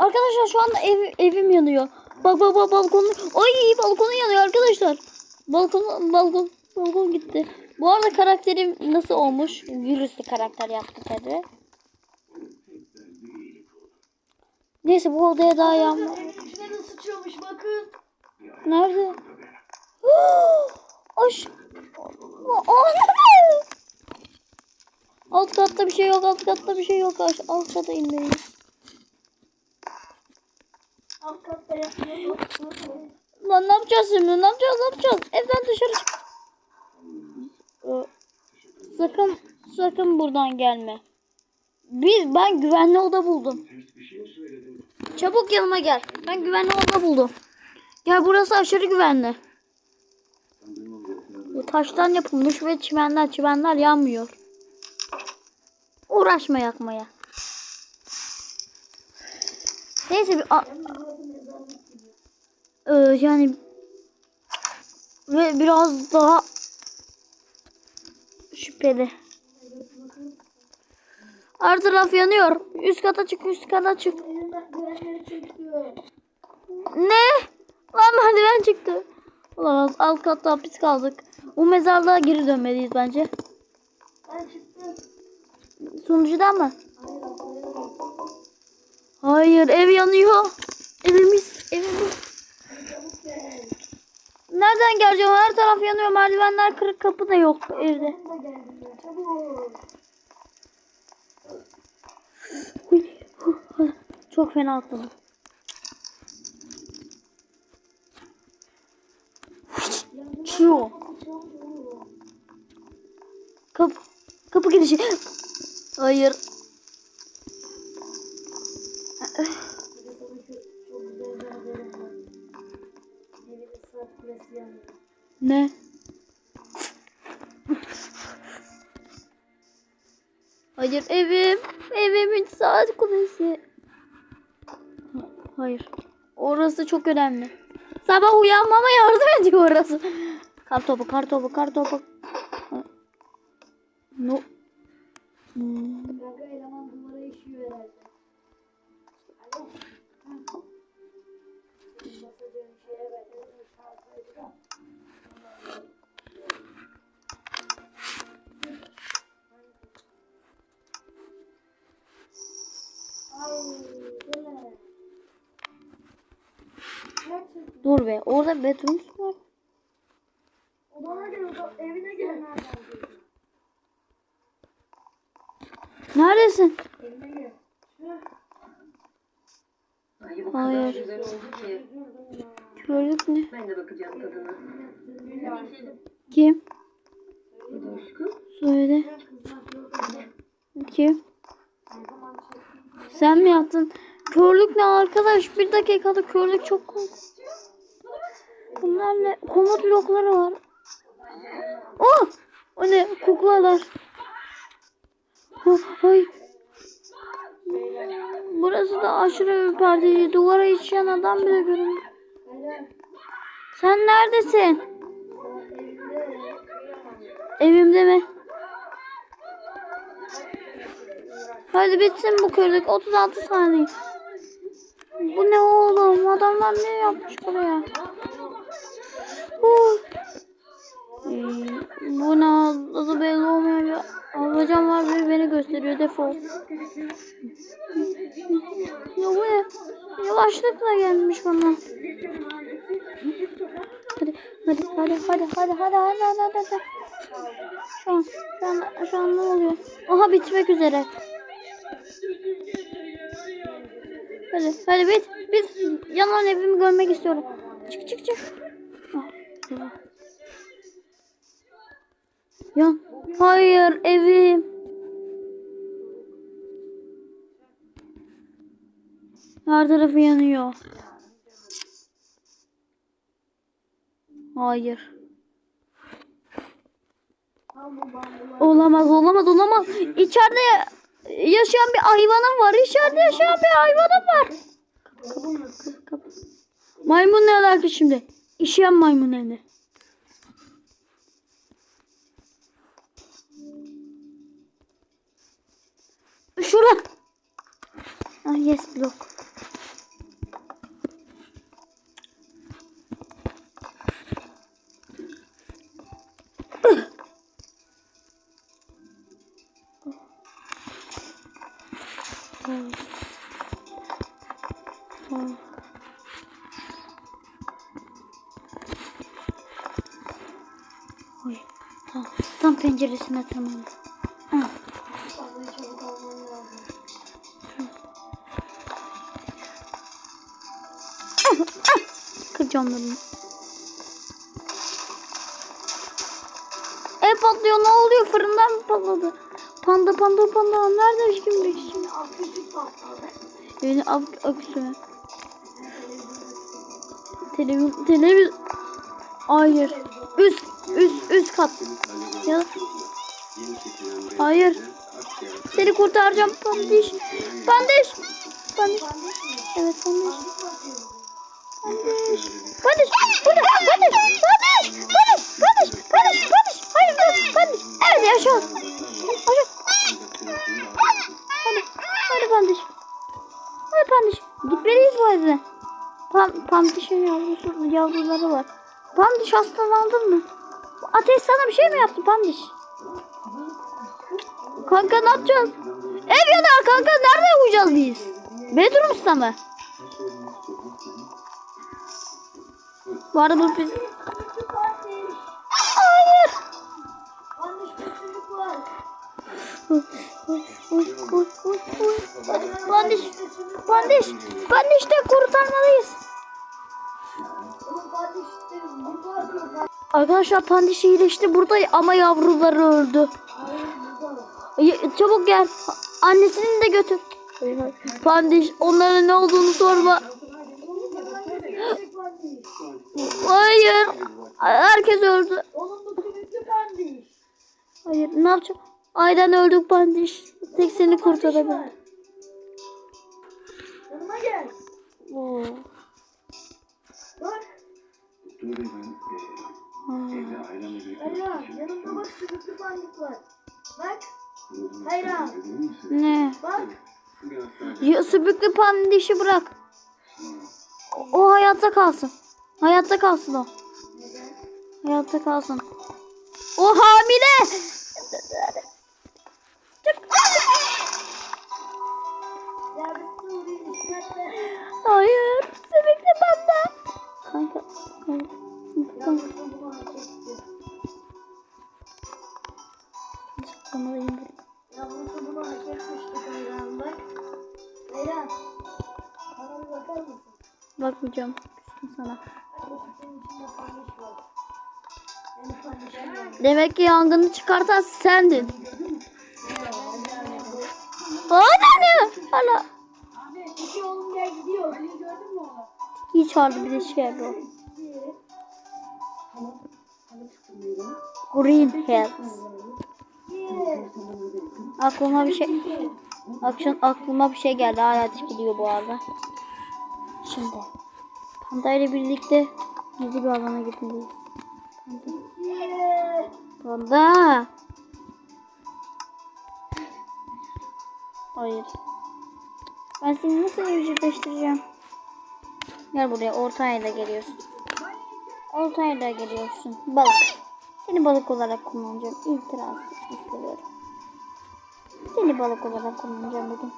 Arkadaşlar şu anda ev, evim yanıyor. Bak bak bak balkon. Ay balkonu yanıyor arkadaşlar. Balkon balkon balkon gitti. Bu arada karakterim nasıl olmuş? Virüslü karakter yaptı tabi. Neyse bu odaya daha yanma. İçine de sıçıyormuş bakın. Nerede? Aş. Alt katta bir şey yok. Alt katta bir şey yok. Alt kata inmeyiz. Lan ne yapacağız şimdi? Ne yapacağız? Ne yapacağız? Evden dışarı çık. Ee, Sakın sakın buradan gelme. Biz ben güvenli oda buldum. Çabuk yanıma gel. Ben güvenli oda buldum. Gel burası aşırı güvenli. Bu taştan yapılmış ve çimenler çimenler yanmıyor. Uğraşma yakmaya. Neyse bir Ee, yani ve biraz daha şüpheli. Her taraf yanıyor. Üst kata çık, üst kata çık. Ne? Lan merdiven çıktı. Olamaz. Alt katta hapis kaldık. Bu mezarlığa geri dönmeliyiz bence. Ben çıktım. Sunucudan mı? Hayır, ev yanıyor. Evimiz, evimiz. Nereden geleceğim? Her taraf yanıyor. Merdivenler kırık, kapı da yok evde. Çok fena atladım. Çiyo. Kapı, kapı gidişi. Hayır. Ne? Hayır evim. Evimin saat kulesi. Ha- Hayır. Orası çok önemli. Sabah uyanmama yardım ediyor orası. Kar topu, kar topu, kar topu. Dur be. Orada bedroom var. Odana gel, oda, evine gel. Neredesin? Evine gel. Hayır. Gördük ne? Ben de bakacağım tadına. Kim? Söyle. Kim? Sen mi yaptın? Körlük ne arkadaş? Bir dakikada körlük çok korkunç. Bunlar ne? Komut blokları var. Oh! O ne? Kuklalar. Ha, ay. Burası da aşırı ürpertici. Duvara işeyen adam bile göründü. Hala Sen neredesin? Evimde mi? Hadi bitsin bu körlük. 36 saniye. Bu ne oğlum? Adamlar ne yapmış buraya? Ee, bu ne adı belli olmayan bir ablacam var ve beni gösteriyor. Defol. Ya bu ne? Yavaşlıkla gelmiş bana. Hadi hadi hadi hadi hadi hadi hadi hadi hadi. hadi. Şu an, şu an, şu an ne oluyor? Aha bitmek üzere. Hadi, hadi bit, bit. Yanan evimi görmek istiyorum. Çık, çık, çık. Tamam. Yan. Hayır, evim. Her tarafı yanıyor. Hayır. Olamaz, olamaz, olamaz. İçeride yaşayan bir hayvanım var. İçeride yaşayan bir hayvanım var. Maymun ne alaka şimdi? İşeyen maymun evde. Tam penceresine tırmandı. Arabayı çabuk alman lazım. Kır camlarını. E patlıyor ne oluyor fırından patladı? Panda panda panda nerede şimdi şimdi? Aküsü patladı. Yeni ak aküsü? Televizyon televizyon. Hayır. Üst üst üst kat. Ya. Hayır. Seni kurtaracağım pandiş. Pandiş. Pandiş. Evet pandiş. Pandiş. Pandiş. Burada. Pandiş. Pandiş. Pandiş. Pandiş. Pandiş. Pandiş. Hayır. Pandiş. Evet yaşa. Yaşa. Hadi. Hadi pandiş. Hadi pandiş. Gitmeliyiz bu evden. Pam, pandişin yavrusu, yavruları var. Pandiş hastalandın mı? Ateş sana bir şey mi yaptı pandiş? Kanka ne yapacağız? Ev yanar kanka nerede uyuyacağız biz? Bedroom'sta mı? Bu arada bu biz... Hayır. Pandiş, pandiş de kurtarmalıyız. Arkadaşlar pandiş iyileşti burada ama yavruları öldü. Çabuk gel. Annesini de götür. Pandiş onlara ne olduğunu sorma. Hayır. Herkes öldü. Hayır ne yapacağım? Aydan öldük pandiş. Tek seni kurtarabildim. Yanıma gel. Oo. Yanımda bak sümüklü pandik var. Bak. Hayra Ne? bak. Ya, sübüklü pandişi bırak. O, o hayatta kalsın. Hayatta kalsın o. Neden? Hayatta kalsın. O hamile. Hayır. Sübüklü panda. Kanka. Kanka. Kanka. Bakmayacağım. Sana. Bu. Demek ki yangını çıkartan sendin. Ana ne? Hala. Abi iki oğlum gel gidiyor. Beni gördün mü onu? İyi çağırdı bir de şey Hills. Aklıma bir şey akşam aklıma bir şey geldi. Hala tikiliyor bu arada. Şimdi Panda ile birlikte gizli bir alana gitmeliyiz. Panda. Panda. Hayır. Ben seni nasıl evcilleştireceğim? Gel buraya ortaya da geliyorsun. Ortaya da geliyorsun. Balık. Seni balık olarak kullanacağım. İtiraz istemiyorum. Seni balık olarak kullanacağım bugün.